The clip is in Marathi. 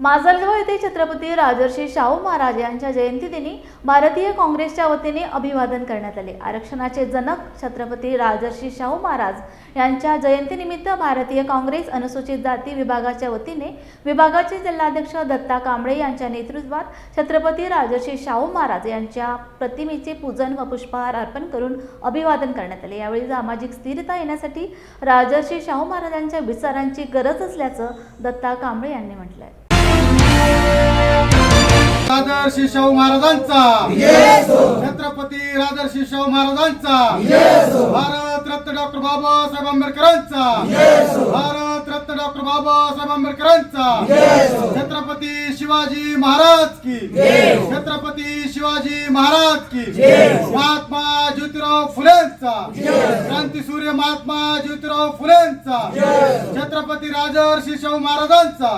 माजलगाव येथे छत्रपती राजर्षी शाहू महाराज यांच्या जयंतीदिनी भारतीय काँग्रेसच्या वतीने अभिवादन करण्यात आले. आरक्षणाचे जनक छत्रपती राजर्षी शाहू महाराज यांच्या जयंतीनिमित्त भारतीय काँग्रेस अनुसूचित जाती विभागाच्या वतीने विभागाचे जिल्हाध्यक्ष दत्ता कांबळे यांच्या नेतृत्वात छत्रपती राजर्षी शाहू महाराज यांच्या प्रतिमेचे पूजन व पुष्पहार अर्पण करून अभिवादन करण्यात आले. यावेळी सामाजिक स्थिरता येण्यासाठी राजर्षी शाहू महाराजांच्या विचारांची गरज असल्याचं दत्ता कांबळे यांनी म्हटलं आहे राजर्षी शाहू महाराजांचा. छत्रपती राजर्षी शाहू महाराजांचा. भारत रत्न डॉक्टर बाबासाहेब आंबेडकरांचा. भारत रत्न डॉक्टर बाबासाहेब आंबेडकरांचा. छत्रपती शिवाजी महाराज की. छत्रपती शिवाजी महाराज की. महात्मा ज्योतिराव फुलेंचा. क्रांतीसूर्य महात्मा ज्योतिराव फुलेंचा. छत्रपती राजर्षी शाहू महाराजांचा.